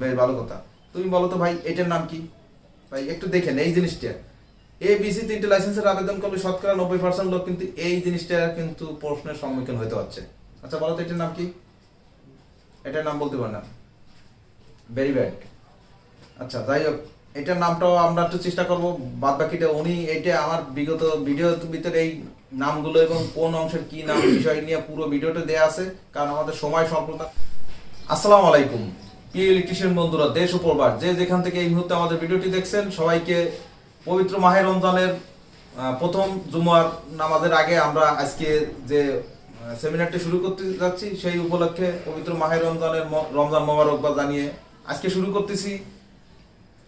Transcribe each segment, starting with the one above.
বেশ ভালো কথা। তুমি বলো তো ভাই, এটার নাম কি? ভাই, একটু দেখেন এই জিনিসটা। এ বিসি তিনটে লাইসেন্সের আবেদন করলে শতকরা নব্বই পার্সেন্ট লোক কিন্তু এই জিনিসটা কিন্তু প্রশ্নের সম্মুখীন হতে হচ্ছে। আচ্ছা বলো তো এটার নাম কি? এটার নাম বলতে পার না। ভেরি ব্যাড আচ্ছা যাই হোক, এটার নামটাও আমরা একটু চেষ্টা করব। বাদ বাকিটা উনি, এটা আমার বিগত ভিডিওর ভিতরে এই নামগুলো এবং কোন অংশের কি নাম, বিষয় নিয়ে পুরো ভিডিওটা দেয়া আছে, কারণ আমাদের সময় স্বল্পতা আসসালামু আলাইকুম। প্রিয় ইলেকট্রিশিয়ান বন্ধুরা? দেশ ও প্রবাস। যে যেখান থেকে এই মুহূর্তে আমাদের ভিডিওটি দেখছেন, সবাইকে পবিত্র মাহে রমজানের প্রথম জুমার নামাজের আগে আমরা আজকে যে সেমিনারটি শুরু করতে যাচ্ছি, সেই উপলক্ষে পবিত্র মাহে রমজানের রমজান মোবারকবাদ জানিয়ে আজকে শুরু করতেছি।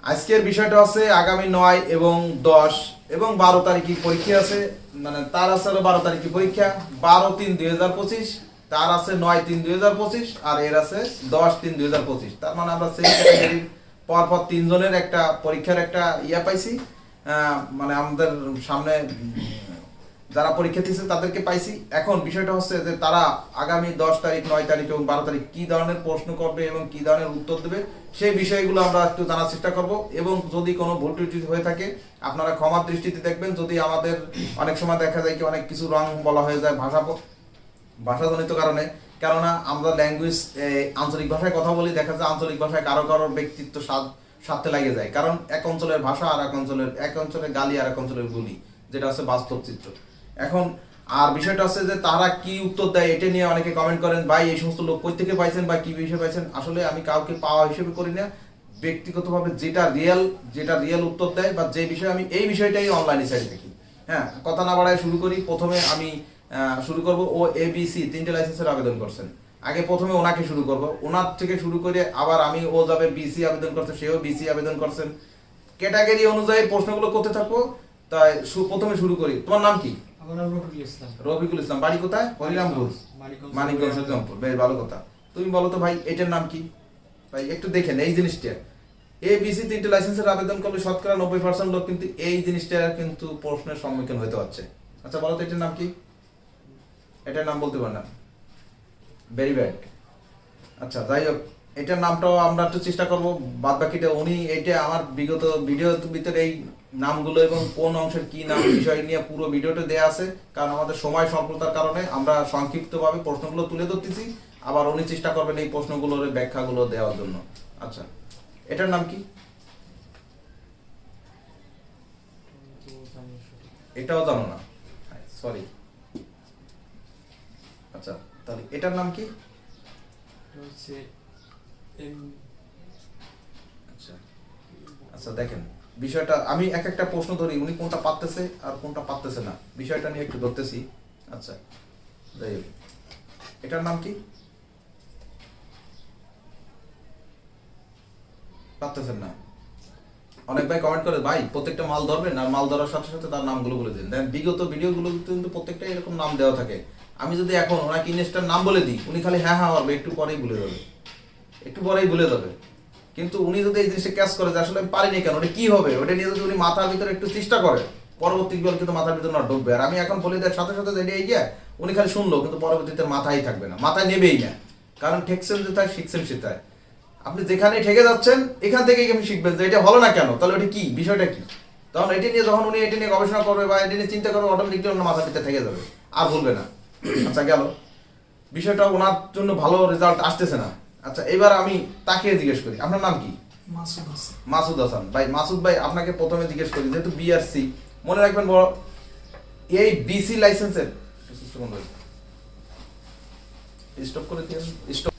আজকের বিষয়টা হচ্ছে আগামী নয় এবং দশ এবং বারো তারিখে পরীক্ষা আছে। মানে তার আছে বারো তারিখে পরীক্ষা। বারো তিন দুই হাজার পঁচিশ। তার আছে নয় তিন দুই হাজার পঁচিশ আর এর আছে দশ তিন দুই হাজার পঁচিশ। তার মানে আমরা সেই ক্যাটাগরির পর পর তিনজনের একটা পরীক্ষার একটা ইয়া পাইছি। মানে আমাদের সামনে যারা পরীক্ষা দিচ্ছে তাদেরকে পাইছি। এখন বিষয়টা হচ্ছে যে তারা আগামী দশ তারিখ, নয় তারিখ এবং বারো তারিখ কি ধরনের প্রশ্ন করবে এবং কি ধরনের উত্তর দেবে, সেই বিষয়গুলো আমরা একটু জানার চেষ্টা করব। এবং যদি কোনো ভুল ত্রুটি হয়ে থাকে, আপনারা ক্ষমার দৃষ্টিতে দেখবেন। যদি আমাদের অনেক সময় দেখা যায় কি অনেক কিছু রং বলা হয়ে যায়, ভাষা ভাষাজনিত কারণে। কেননা আমরা ল্যাঙ্গুয়েজ আঞ্চলিক ভাষায় কথা বলি, দেখা যায় আঞ্চলিক ভাষায় কারও কারও ব্যক্তিত্ব স্বাদ, স্বার্থে লাগে যায়। কারণ এক অঞ্চলের ভাষা আর এক অঞ্চলের এক অঞ্চলের গালি আর এক অঞ্চলের গুলি যেটা হচ্ছে বাস্তব চিত্র। এখন, আর বিষয়টা হচ্ছে যে তারা কি উত্তর দেয় এটা নিয়ে অনেকে কমেন্ট করেন, ভাই, এই সমস্ত লোক কই থেকে পাইছেন বা কি বিষয়ে পাইছেন? আসলে আমি কাউকে পাওয়া হিসেবে করি না। ব্যক্তিগতভাবে যেটা রিয়েল যেটা রিয়েল উত্তর দেয় বা যে বিষয়ে আমি এই বিষয়টাই অনলাইনে সাইড দেখি। হ্যাঁ কথা না বাড়ায় শুরু করি। প্রথমে আমি শুরু করব ও এ বি সি তিনটে লাইসেন্সের আবেদন করছেন। আগে প্রথমে ওনাকে শুরু করব। ওনার থেকে শুরু করে আবার আমি ও যাবে বিসি আবেদন করছে সেও বিসি আবেদন করছেন। ক্যাটাগরি অনুযায়ী প্রশ্নগুলো করতে থাকব। তাই প্রথমে শুরু করি। তোমার নাম কি? রফিকুল ইসলাম। বাড়ি কোথায়? হরিরামপুর। মানিকগঞ্জ। মানিকগঞ্জ বেশ ভালো কথা। তুমি বলো তো ভাই এটার নাম কি? ভাই একটু দেখেন এই জিনিসটা। এ বিসি তিনটে লাইসেন্সের আবেদন করলে শতকরা নব্বই পার্সেন্ট লোক কিন্তু এই জিনিসটা কিন্তু প্রশ্নের সম্মুখীন হতে হচ্ছে। আচ্ছা বলো তো এটার নাম কি? এটার নাম বলতে পার না ভেরি ব্যাড আচ্ছা যাই হোক এটার নামটাও আমরা একটু চেষ্টা করব। বাদ বাকিটা উনি এটা আমার বিগত ভিডিওর ভিতরে এই নামগুলো এবং কোন অংশের কি নাম বিষয় নিয়ে পুরো ভিডিওটা দেয়া আছে। কারণ আমাদের সময় স্বল্পতার কারণে আমরা সংক্ষিপ্তভাবে প্রশ্নগুলো তুলে ধরতেছি। আবার উনি চেষ্টা করবেন এই প্রশ্নগুলোর ব্যাখ্যাগুলো দেওয়ার জন্য। আচ্ছা এটার নাম কি? এটাও জানো না। সরি আচ্ছা তাহলে এটার নাম কি? হচ্ছে এম আচ্ছা আচ্ছা দেখেন বিষয়টা আমি এক একটা প্রশ্ন ধরি উনি কোনটা পারতেছে আর কোনটা পারতেছে না। বিষয়টা নিয়ে একটু ধরতেছি। আচ্ছা যাই হোক। এটার নাম কি? পারতেছেন না। অনেক ভাই কমেন্ট করে ভাই প্রত্যেকটা মাল ধরবেন আর মাল ধরার সাথে সাথে তার নামগুলো বলে দিন। দেন বিগত ভিডিওগুলো কিন্তু প্রত্যেকটা এরকম নাম দেওয়া থাকে। আমি যদি এখন ওনাকে ইনস্টার নাম বলে দিই, উনি খালি হ্যাঁ হ্যাঁ হবে একটু পরেই ভুলে যাবে একটু পরেই ভুলে যাবে কিন্তু উনি যদি এই জিনিসটা ক্যাচ করে যে আসলে আমি পারিনি কেন, ওটা কি হবে? ওটা নিয়ে যদি উনি মাথার ভিতরে একটু চেষ্টা করে, পরবর্তী বল কিন্তু মাথার ভিতরে না ঢুকবে। আর আমি এখন বলে দেওয়ার সাথে সাথে যেটা গিয়ে উনি খালি শুনলো, কিন্তু পরবর্তীতে মাথায় থাকবে না। মাথায় নেবেই না। কারণ ঠেকছেন যেটায় শিখছেন সেটাই আপনি যেখানে ঠেকে যাচ্ছেন, এখান থেকেই আপনি শিখবেন যে এটা হলো না কেন, তাহলে ওটা কি, বিষয়টা কি? তখন এটি নিয়ে যখন উনি এটি নিয়ে গবেষণা করবে বা এটি নিয়ে চিন্তা করবে অটোমেটিকলি ওনার মাথার ভিতরে থেকে যাবে। আর ভুলবে না। আচ্ছা গেল। বিষয়টা ওনার জন্য ভালো রেজাল্ট আসতেছে না। আচ্ছা এবার আমি তাকে জিজ্ঞেস করি আপনার নাম কি? মাসুদ হাসান। মাসুদ হাসান। ভাই মাসুদ ভাই আপনাকে প্রথমে জিজ্ঞেস করি যেহেতু বিআরসি মনে রাখবেন বড় এই বিসি লাইসেন্সের স্টপ করে দিন স্টপ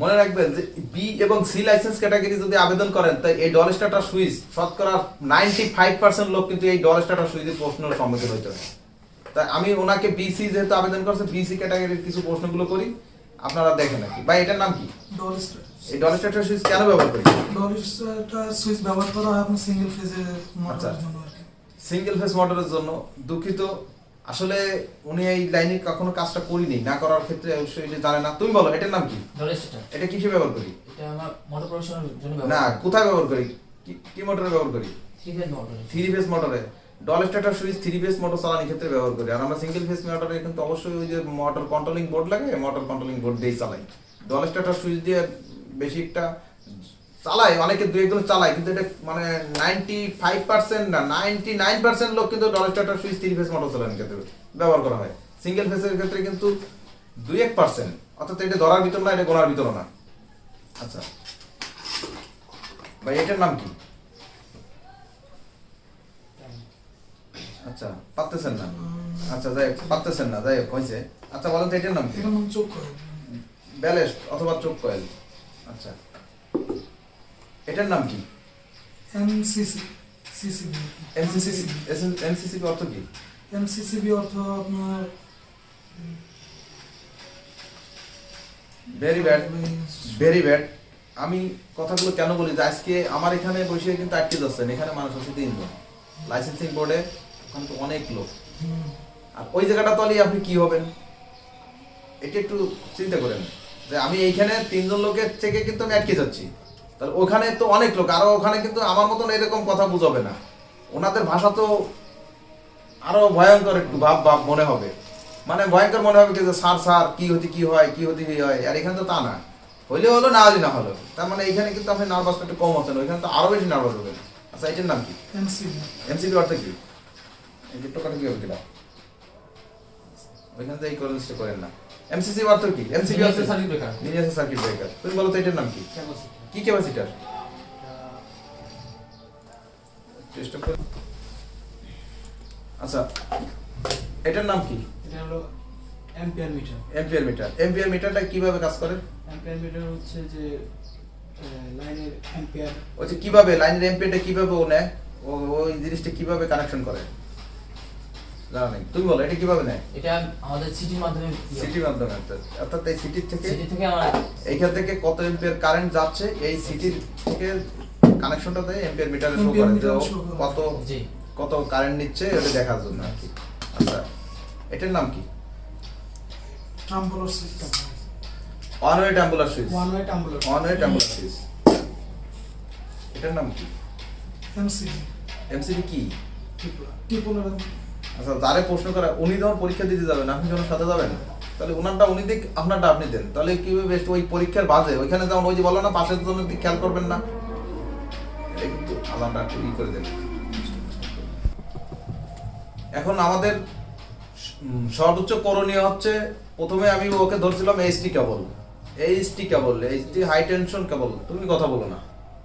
মনে রাখবেন যে বি এবং সি লাইসেন্স ক্যাটাগরি যদি আবেদন করেন তাই এই ডল স্টার্টার সুইচ শতকরা নাইনটি ফাইভ পার্সেন্ট লোক কিন্তু এই ডল স্টার্টার সুইচের প্রশ্নের সম্মুখীন হইতে হয় তাই আমি ওনাকে বিসি যেহেতু আবেদন করছে বিসি ক্যাটাগরির কিছু প্রশ্নগুলো করি আপনারা দেখেন নাকি ভাই এটার নাম কি? ডল এই ডল স্টার্টার সুইচ কেন ব্যবহার করি ডলিসটা সুইচ ব্যবহার করা হয় আপনার সিঙ্গেল ফেজে। মোটরের জন্য সিঙ্গেল ফেস মোটরের জন্য। দুঃখিত। আসলে উনি এই লাইনে কখনো কাজটা করিনি। না করার ক্ষেত্রে অবশ্যই এটা জানে না। তুমি বলো এটার নাম কি? এটা কিসে ব্যবহার করি? এটা আমার মোটর প্রোডাকশনের জন্য না কোথায় ব্যবহার করি? কি- কি মোটরে ব্যবহার করি? Three phase motor three phase মোটরে DOL starter switch three phase motor চালানোর ক্ষেত্রে ব্যবহার করি। আর আমরা সিঙ্গেল ফেস মোটরে কিন্তু অবশ্যই ওই যে মোটর কন্ট্রোলিং বোর্ড লাগে মোটর কন্ট্রোলিং বোর্ড দিয়েই চালাই। ডল স্টার্টার সুইচ দিয়ে বেশি একটা চালায়, অনেকে দুই একজন চালায়, কিন্তু এটা মানে নাইনটি ফাইভ পার্সেন্ট না নাইনটি নাইন পার্সেন্ট লোক কিন্তু DOL starter switch three phase motor চালানোর ক্ষেত্রে ব্যবহার করা হয়। সিঙ্গেল ফেসের ক্ষেত্রে কিন্তু দুই এক পার্সেন্ট অর্থাৎ এটা ধরার ভিতর না, এটা গোনার ভিতর না। আচ্ছা। ভাই, এটার নাম কি? আচ্ছা পারতেছেন না। আচ্ছা যাই পারতেছেন না যাই হোক হয়েছে। আচ্ছা বলেন তো এটার নাম কি? এটার নাম চোখ ব্যালেস্ট অথবা চোখ কয়েল। আচ্ছা। এটার নাম কি? MCC CCB. এমসিসি এমসিসি অর্থ কি? এমসিসিবি অর্থ আপনার ভেরি ব্যাড ভেরি ব্যাড আমি কথাগুলো কেন বলি? যে আজকে আমার এখানে বসে কিন্তু আটকে যাচ্ছেন এখানে মানুষ আছে তিনজন। লাইসেন্সিং বোর্ডে ওখানে তো অনেক লোক। আর ওই জায়গাটা তো আপনি কি হবেন? এটা একটু চিন্তা করেন যে আমি এইখানে তিনজন লোকের থেকে কিন্তু আমি আটকে যাচ্ছি। তাহলে ওখানে তো অনেক লোক আরও ওখানে কিন্তু আমার মতন এরকম কথা বুঝাবে না। ওনাদের ভাষা তো আরও ভয়ঙ্কর একটু ভাব ভাব মনে হবে। মানে ভয়ঙ্কর মনে হবে যে সার স্যার কি হতে কি হয় কি হতে কি হয়? আর এখানে তো তা না। হইলে হলো না হলে না হলো তার মানে এখানে কিন্তু আপনি নার্ভাসটা একটু কম হচ্ছেন ওইখানে তো আরও বেশি নার্ভাস হবেন। আচ্ছা এটার নাম কি? এমসিবি। এমসিবি অর্থ কি? এই যে টোকাটা কি হবে ওইখানে তো এই কলেজটা করেন না। এমসিসি অর্থ কি? এমসিবি অর্থ circuit breaker miniature circuit breaker তুমি বলো তো এটার নাম কি? কি ক্যাপাসিটার চেষ্টা করে আচ্ছা এটার নাম কি? এটা হলো অ্যাম্পিয়ার মিটার মিটার মিটারটা কীভাবে কাজ করে? অ্যাম্পিয়ার মিটার হচ্ছে যে লাইনের অ্যাম্পিয়ার ওই যে কীভাবে লাইনের কীভাবে ও নেয়? ও ওই জিনিসটা কীভাবে কানেকশন করে? জানা নেই তুমি বলো এটা কীভাবে নেয়? এটা আমাদের সিটির মাধ্যমে সিটির মাধ্যমে অর্থাৎ- অর্থাৎ এই সিটির থেকে সিটি থেকে আমার এইখান থেকে কত এম্পিয়ার কারেন্ট যাচ্ছে এই সিটির থেকে কানেকশনটা দেয় এম্পিয়ার মিটারে শো করে meter যে ও show করে। কত কত কারেন্ট নিচ্ছে এটা দেখার জন্য আর কি। আচ্ছা এটার নাম কি? Tumbler system one way tumbler switch one way tumbler one way tumbler switch এটার নাম কি? এমসিবি এমসিবি কি? টিপোলার আচ্ছা যারে প্রশ্ন করা, উনি যখন পরীক্ষা দিতে যাবেন, আপনি যখন সাথে যাবেন, তাহলে ওনারটা উনি দিক আপনারটা আপনি দেন। তাহলে কি হবে বেস্ট ওই পরীক্ষার বাজে, ওইখানে যেমন ওই যে বলো না, পাশের জন্য খেয়াল করবেন না। কিন্তু আলাদা একটু ই করে দেন। এখন আমাদের সর্বোচ্চ করণীয় হচ্ছে, প্রথমে আমি ওকে ধরছিলাম HT cable. HT cable HT high tension cable. তুমি কথা বলো না।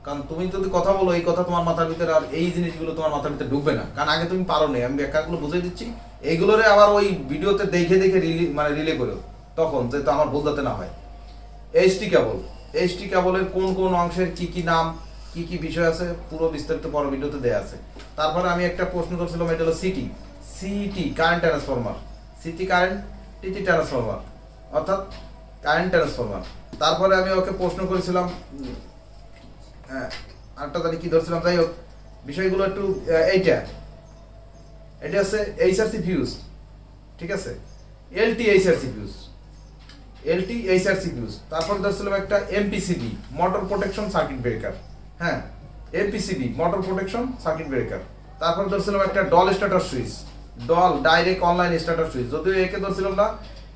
কারণ তুমি যদি কথা বলো, এই কথা তোমার মাথার ভিতরে আর এই জিনিসগুলো তোমার মাথার ভিতরে ঢুকবে না। কারণ আগে তুমি পারো নি আমি ব্যাখ্যাগুলো বুঝিয়ে দিচ্ছি। এইগুলোরে আবার ওই ভিডিওতে দেখে দেখে রিলি মানে রিলে করো তখন যাতে আমার বোঝাতে না হয়। এইচটি কেবল এইচটি কেবলের কোন কোন অংশের কি কি নাম, কি কি বিষয় আছে, পুরো বিস্তারিত পর ভিডিওতে দেয়া আছে। তারপরে আমি একটা প্রশ্ন করছিলাম, এটা হলো CT CT current transformer CT current TT transformer অর্থাৎ কারেন্ট ট্রান্সফরমার তারপরে আমি ওকে প্রশ্ন করেছিলাম হ্যাঁ আরেকটা জানি কি ধরছিলাম? যাই হোক, বিষয়গুলো একটু এইটা। এটা হচ্ছে এইচআরসি ফিউজ ঠিক আছে? LT HRC fuse LT HRC fuse তারপর ধরছিলাম একটা MPCB motor protection circuit breaker হ্যাঁ MPCB motor protection circuit breaker তারপর ধরছিলাম একটা DOL starter switch DOL direct online starter switch যদিও একে ধরছিলাম না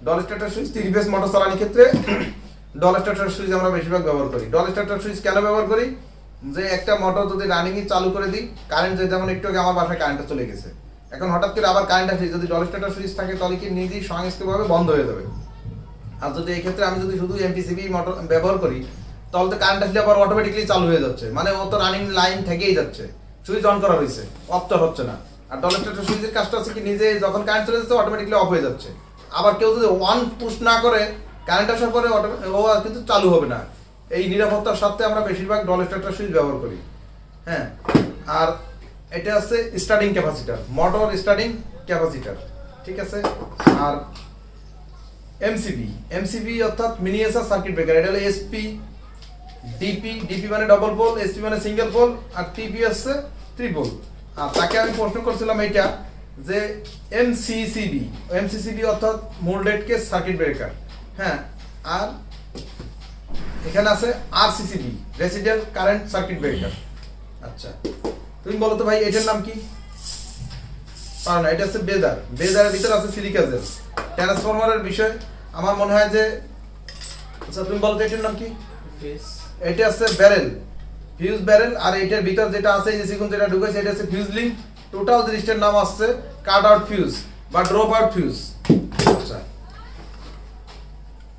DOL starter switch three phase motor চালানোর ক্ষেত্রে ডল স্টার্টার সুইচ আমরা বেশিরভাগ ব্যবহার করি। ডল স্টার্টার সুইচ কেন ব্যবহার করি? যে একটা মোটর যদি রানিং চালু করে দিই কারেন্ট যদি যেমন একটু আগে আমার বাসায় কারেন্টটা চলে গেছে। এখন হঠাৎ করে আবার কারেন্ট আসে, যদি ডল স্টার্টার সুইচ থাকে, তাহলে কি নিজেই সংস্কৃতভাবে বন্ধ হয়ে যাবে? আর যদি এই ক্ষেত্রে আমি যদি শুধু এমপিসিবি মোটর ব্যবহার করি, তাহলে তো কারেন্ট আসলে আবার অটোমেটিকলি চালু হয়ে যাচ্ছে। মানে ও তো রানিং লাইন থেকেই যাচ্ছে। সুইচ অন করা হয়েছে অফ তো হচ্ছে না। আর ডলেস্টার সুইচের কাজটা হচ্ছে কি, নিজে যখন কারেন্ট চলে যাচ্ছে অটোমেটিকলি অফ হয়ে যাচ্ছে। আবার কেউ যদি ওয়ান পুশ না করে কারেন্ট আসার পরে ও কিন্তু চালু হবে না। এই নিরাপত্তার স্বার্থে আমরা বেশিরভাগ ডলেস্টার সুইচ ব্যবহার করি। হ্যাঁ? আর এটা হচ্ছে starting capacitor, motor starting capacitor, ঠিক আছে? আর এমসিবি এমসিবি অর্থাৎ মিনিয়েচার সার্কিট ব্রেকার, এটা হলো এসপি ডিপি ডিপি মানে ডবল পোল এসপি মানে সিঙ্গেল পোল আর টিপি হচ্ছে ত্রিপোল আর তাকে আমি প্রশ্ন করছিলাম এইটা যে এমসিসিবি এমসিসিবি অর্থাৎ মোল্ডেড কেস সার্কিট ব্রেকার হ্যাঁ? আর এখানে আছে আর RCCB resident current circuit breaker আচ্ছা তুমি বলো তো ভাই এটার নাম কি? পারো না এটা হচ্ছে বেদার। বেদারের ভিতরে আছে সিলিকা জেল ট্রান্সফরমারের বিষয় আমার মনে হয় যে আচ্ছা তুমি বলো তো এটার নাম কি? এটা আছে ব্যারেল ফিউজ ব্যারেল আর এটার ভিতর যেটা আছে এই যে সিকুন যেটা ঢুকেছে এটা আছে ফিউজ লিঙ্ক টোটাল জিনিসটার নাম আসছে কাট আউট ফিউজ বা ড্রপ আউট ফিউজ আচ্ছা।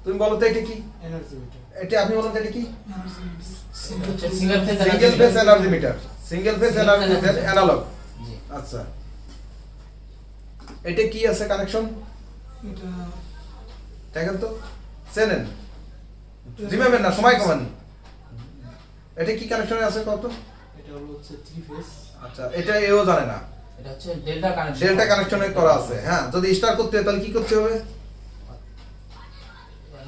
তুমি বলো তো এটা কি? এনার্জি মিটার এটা আপনি বলুন এটা কি? Single phase energy meter single phase energy meter analog আচ্ছা। এটা কি আছে কানেকশন এটা দেখেন তো। চেনেন। জিমাবেন না সময় কমান। এটা কি কানেকশনে আছে কত? এটা হলো হচ্ছে থ্রি ফেজ আচ্ছা এটা এও জানে না। এটা হচ্ছে ডেল্টা কানেকশন ডেল্টা কানেকশনে করা আছে। হ্যাঁ যদি স্টার করতে হয় তাহলে কি করতে হবে আমরা এই এই এইদিকে আমরা ইয়ে করব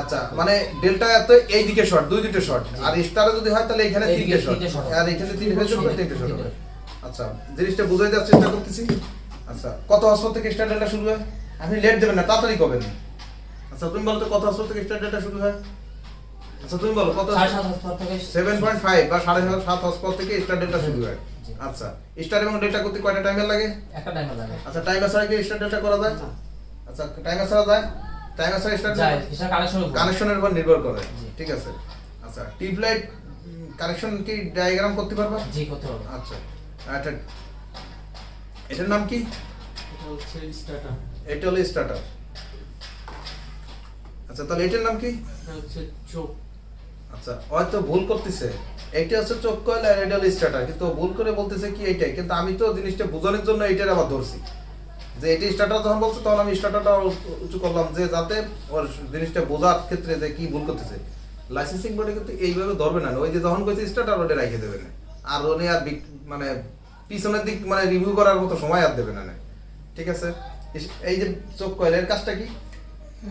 আচ্ছা মানে ডেল্টা এত এই দিকে শর্ট দুই দিকে শর্ট আর স্টারে যদি হয় তাহলে এখানে তিনটে শর্ট। আর এখানে তিনটে যাবে তিনটে শর্ট আচ্ছা জিনিসটা বুঝাই দেওয়ার চেষ্টা করতেছি? আচ্ছা কত হসপর থেকে স্টার ডেল্টা শুরু হয়? আপনি লেট দেবেন না তাড়াতাড়ি করবেন। আচ্ছা তুমি বলো তো কত হসপর থেকে স্টার ডেল্টা শুরু হয়? আচ্ছা তুমি বলো কত সেভেন পয়েন্ট ফাইভ বা সাড়ে সাত সাত হসপর থেকে স্টার ডেল্টা শুরু হয়। আচ্ছা স্টার এবং ডেল্টা করতে কয়টা টাইমের লাগে? একটা টাইম লাগে। আচ্ছা টাইমার ছাড়া কি স্টার ডেল্টা করা যায়? আচ্ছা টাইমার ছাড়া যায়? টাইমার কানেকশনের উপর। নির্ভর করে। ঠিক আছে। আচ্ছা কানেকশন কি ডায়াগ্রাম করতে পারবা? জি করতে হবে আচ্ছা। আচ্ছা এটার নাম কি? এটা হচ্ছে স্টার্টার এটা হলো স্টার্টার আচ্ছা তাহলে এটার নাম কি? এটা হচ্ছে চোখ। আচ্ছা হয়তো ভুল করতেছে। এটা হচ্ছে চোখ কয়েল আর এটা হলো স্টার্টার কিন্তু ভুল করে বলতেছে কি এইটাই কিন্তু আমি তো জিনিসটা বোঝানোর জন্য এইটার আবার ধরছি। যে এটা স্টার্টার যখন বলছে তখন আমি স্টার্টারটা উঁচু করলাম যে যাতে ওর জিনিসটা বোঝার ক্ষেত্রে যে কি ভুল করতেছে। লাইসেন্সিং বোর্ডে কিন্তু এইভাবে ধরবে না। ওই যে যখন কইছে স্টার্টার ওটা রেখে দেবে না। আর উনি আর মানে পিছনের দিক মানে রিভিউ করার মতো সময় আর দেবে না। ঠিক আছে? এই যে চোখ কয়েলের কাজটা কি?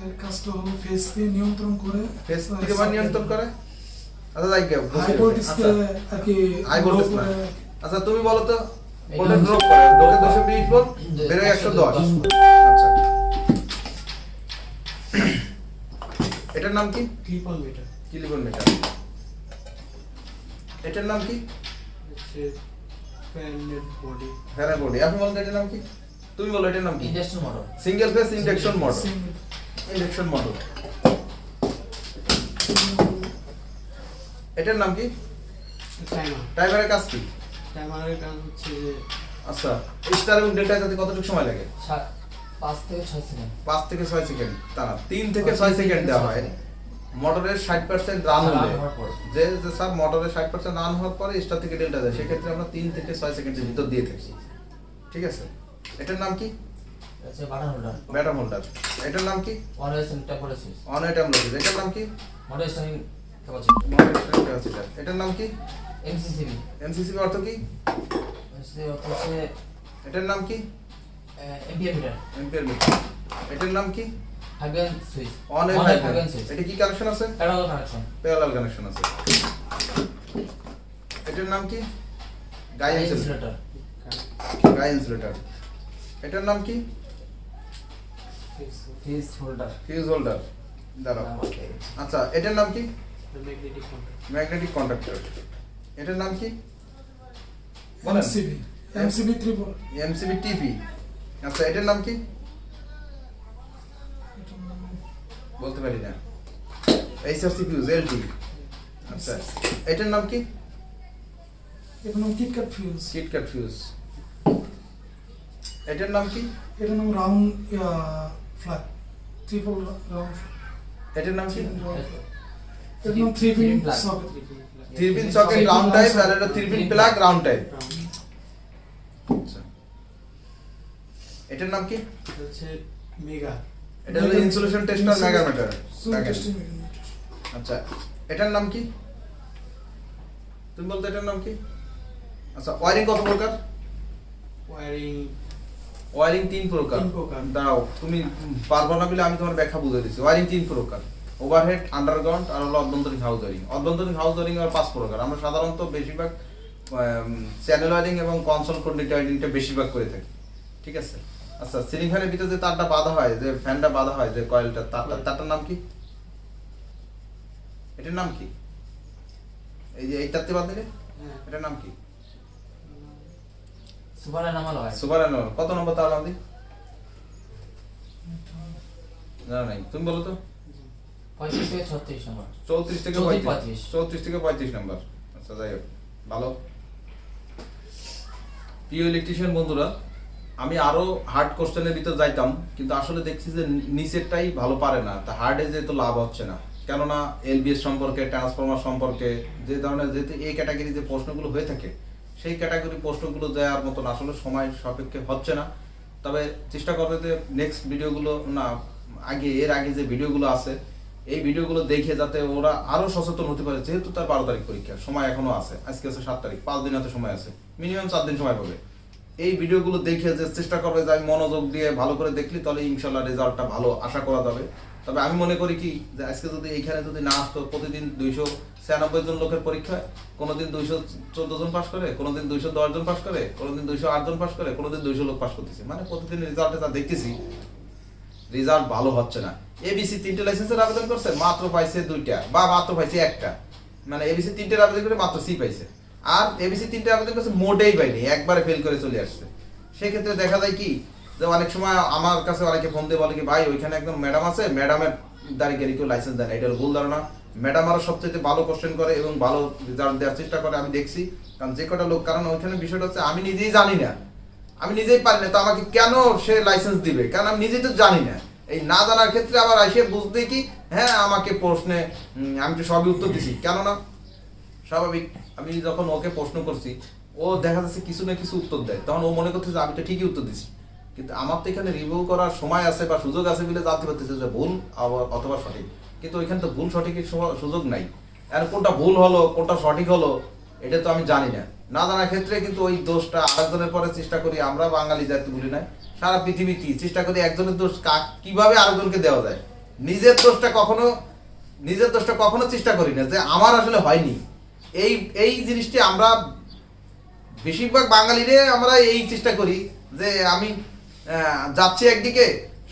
এর কাজটা হলো ফেসকে নিয়ন্ত্রণ করে। ফেস নিয়ন্ত্রণ করে? আচ্ছা যাই কি। আচ্ছা তুমি বলো তো। এটা ড্রপ করে ঢোকে দুশো বিশ ভোল্ট বেরোয় একশো দশ আচ্ছা এটার নাম কি? ক্লিপন মিটার কিলিবন মিটার এটার নাম কি? ফ্যানের বডি আপনি বলেন এটার নাম কি? তুমি বলো এটার নাম কি? Industrial motor single phase induction motor. Induction motor এটার নাম কি? টাইমার টাইমারের কাজ কি? টাইমারের কাজ হচ্ছে যে আচ্ছা স্টার এবং ডেল্টা যাতে কতটুকু সময় লাগে? পাঁচ থেকে ছয় সেকেন্ড পাঁচ থেকে ছয় সেকেন্ড তা না তিন থেকে ছয় সেকেন্ড দেওয়া হয়। মোটরের ষাট পার্সেন্ট রান হলে। যে যে স্যার মোটরের ষাট পার্সেন্ট রান হওয়ার পরে স্টার থেকে ডেল্টা দেয়। সেক্ষেত্রে আমরা তিন থেকে ছয় সেকেন্ডের ভিতর দিয়ে থাকি। ঠিক আছে? এটার নাম কি? ব্যাটার হোল্ডার এটার নাম কি? অন এটাম এটার নাম কি? মোটর স্টারিং ক্যাপাসিটার এটার নাম কি? এমসিসিবি। এমসিসি অর্থ কি? হচ্ছে এটার নাম কি? Ampere meter. Ampere meter. এটার নাম কি? Hydrogen switch. অন সুইচ এটা কি কানেকশন আছে? প্যারালাল কানেকশন প্যারালাল কানেকশন আছে। এটার নাম কি? গাই ইনসুলেটর গাই ইনসুলেটর এটার নাম কি? ফিজ হোল্ডার ফিউজ হোল্ডার দাঁড়াও। আচ্ছা এটার নাম কি? ম্যাগনেটিক কন্ট্যাক্ট ম্যাগনেটিক কন্ডাক্টর এটার নাম কি? বলেন। MCB MCB triple MCB TP আচ্ছা এটার নাম কি? বলতে পারি না। এইচআরসি ফিউজ এলটি আচ্ছা এটার নাম কি? এটার নাম কিটক্যাট ফিউজ কিটক্যাট ফিউজ এটার নাম কি? এটার নাম রাউন্ড ফ্ল্যাগ ট্রিপল রাউন্ড এটার নাম কি? এটার নাম three pin socket three pin socket round type আর এটা three pin plug round type আচ্ছা এটার নাম কি? হচ্ছে মেগা। এটা হলো ইনসুলেশন টেস্টার মেগামিটার টেস্টিং আচ্ছা এটার নাম কি? তুমি বলতো এটার নাম কি? আচ্ছা ওয়ারিং কত প্রকার? ওয়ারিং ওয়ারিং তিন প্রকার। তিন প্রকার। দাঁড়াও তুমি পারব না বলে আমি তোমার ব্যাখ্যা বুঝে দিচ্ছি। ওয়ারিং তিন প্রকার। ওভারহেড আন্ডারগ্রাউন্ড আর হলো অভ্যন্তরীণ হাউস ওয়ারিং অভ্যন্তরীণ হাউস ওয়ারিং আর পাঁচ প্রকার। আমরা সাধারণত বেশিরভাগ চ্যানেল ওয়ারিং এবং কনসোল কোর্ডিনেট ওয়ারিংটা বেশিরভাগ করে থাকি। ঠিক আছে? আচ্ছা সিলিং ফ্যানের ভিতরে যে তারটা বাঁধা হয় যে ফ্যানটা বাঁধা হয় যে কয়েলটা তারটা তারটার নাম কি? এটার নাম কি? এই যে এই তারতে বাঁধলে হ্যাঁ। এটার নাম কি? সুপার কত নম্বর তার বাঁধি জানা নাই। তুমি বলো তো। পঁয়ত্রিশ থেকে ছত্রিশ নম্বর। চৌত্রিশ থেকে পঁয়ত্রিশ। চৌত্রিশ থেকে পঁয়ত্রিশ নাম্বার। আচ্ছা যাই হোক ভালো। প্রিয় ইলেকট্রিশিয়ান বন্ধুরা আমি আরও হার্ড কোশ্চেনের ভিতর যাইতাম কিন্তু আসলে দেখছি যে নিচেরটাই ভালো পারে না। তা হার্ডে যেহেতু লাভ হচ্ছে না। কেননা এলবিএস সম্পর্কে ট্রান্সফরমার সম্পর্কে যে ধরনের যেহেতু এই ক্যাটাগরি যে প্রশ্নগুলো হয়ে থাকে সেই ক্যাটাগরি প্রশ্নগুলো দেওয়ার মতন আসলে সময় সাপেক্ষে হচ্ছে না। তবে চেষ্টা করবে যে নেক্সট ভিডিওগুলো না আগে এর আগে যে ভিডিওগুলো আছে এই ভিডিওগুলো দেখে যাতে ওরা আরও সচেতন হতে পারে, যেহেতু তার বারো তারিখ পরীক্ষা, সময় এখনও আছে। আজকে আছে সাত তারিখ, পাঁচ দিন হাতে সময় আছে। মিনিমাম চার দিন সময় পাবে। এই ভিডিওগুলো দেখে যে চেষ্টা করবে যে আমি মনোযোগ দিয়ে ভালো করে দেখলি, তাহলে ইনশাল্লাহ রেজাল্টটা ভালো আশা করা যাবে। তবে আমি মনে করি কি, যে আজকে যদি এইখানে যদি না আসতো, প্রতিদিন দুইশো ছিয়ানব্বই জন লোকের পরীক্ষায় কোনোদিন দুইশো চোদ্দ জন পাস করে, কোনোদিন দুইশো দশ জন পাস করে, কোনোদিন দুইশো আট জন পাস করে, কোনোদিন দুইশো লোক পাস করতেছে। মানে প্রতিদিন রেজাল্টে যা দেখতেছি রেজাল্ট ভালো হচ্ছে না। এবিসি তিনটে লাইসেন্সের আবেদন করছে, মাত্র পাইছে দুইটা, বা মাত্র পাইছে একটা। মানে এবিসি তিনটে আবেদন করে মাত্র সি পাইছে। আর এবিসি তিনটে আবেদন করছে, মোটেই পাইনি, একবারে ফেল করে চলে আসছে। সেক্ষেত্রে দেখা যায় কি, যে অনেক সময় আমার কাছে অনেকে ফোন দিয়ে বলে কি, ভাই, ওইখানে একদম ম্যাডাম আছে ম্যাডামের গেলে কেউ লাইসেন্স দেয় না, এটা ভুল ধারণা। ম্যাডাম আরও সবচেয়ে ভালো কোশ্চেন করে এবং ভালো রেজাল্ট দেওয়ার চেষ্টা করে, আমি দেখছি। কারণ যে কটা লোক, কারণ ওইখানে বিষয়টা হচ্ছে, আমি নিজেই জানি না। আমি নিজেই পারি না, তো আমাকে কেন সে লাইসেন্স দিবে? কারণ আমি নিজেই তো জানি না। এই না জানার ক্ষেত্রে আবার এসে বুঝতে কি হ্যাঁ আমাকে প্রশ্নে আমি তো সবই উত্তর দিছি। কেননা, স্বাভাবিক, আমি যখন ওকে প্রশ্ন করছি, ও দেখা যাচ্ছে কিছু না কিছু উত্তর দেয়। তখন ও মনে করতেছে, আমি তো ঠিকই উত্তর দিছি। কিন্তু আমার তো এখানে রিভিউ করার সময় আছে বা সুযোগ আছে বলে জানতে পারতেছে যে ভুল অথবা সঠিক। কিন্তু ওইখানে তো ভুল সঠিকের সুযোগ নাই। আর কোনটা ভুল হলো, কোনটা সঠিক হলো, এটা তো আমি জানি না। না জানার ক্ষেত্রে কিন্তু ওই দোষটা আরেকজনের পরে চেষ্টা করি, আমরা বাঙালি জাতি বলি না সারা পৃথিবীতে চেষ্টা করি একজনের দোষ কাক কীভাবে আরেকজনকে দেওয়া যায়। নিজের দোষটা কখনো, নিজের দোষটা কখনো চেষ্টা করি না যে আমার আসলে হয়নি। এই এই জিনিসটি আমরা বেশিরভাগ বাঙালিরে আমরা এই চেষ্টা করি যে আমি যাচ্ছি একদিকে,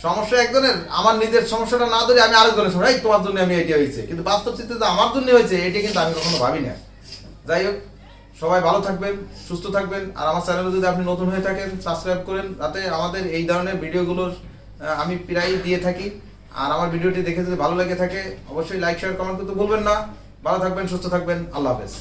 সমস্যা একজনের, আমার নিজের সমস্যাটা না ধরে আমি আরেকজনের সময় তোমার জন্য আমি এটি হয়েছে। কিন্তু বাস্তব চিত্রে যে আমার জন্য হয়েছে, এটি কিন্তু আমি কখনো ভাবি না যাই হোক সবাই ভালো থাকবেন, সুস্থ থাকবেন। আর আমার চ্যানেলে যদি আপনি নতুন হয়ে থাকেন সাবস্ক্রাইব করেন। তাতে আমাদের এই ধরনের ভিডিওগুলোর আমি প্রায় দিয়ে থাকি। আর আমার ভিডিওটি দেখে যদি ভালো লেগে থাকে, অবশ্যই লাইক শেয়ার কমেন্ট করতে ভুলবেন না। ভালো থাকবেন, সুস্থ থাকবেন। আল্লাহ হাফেজ।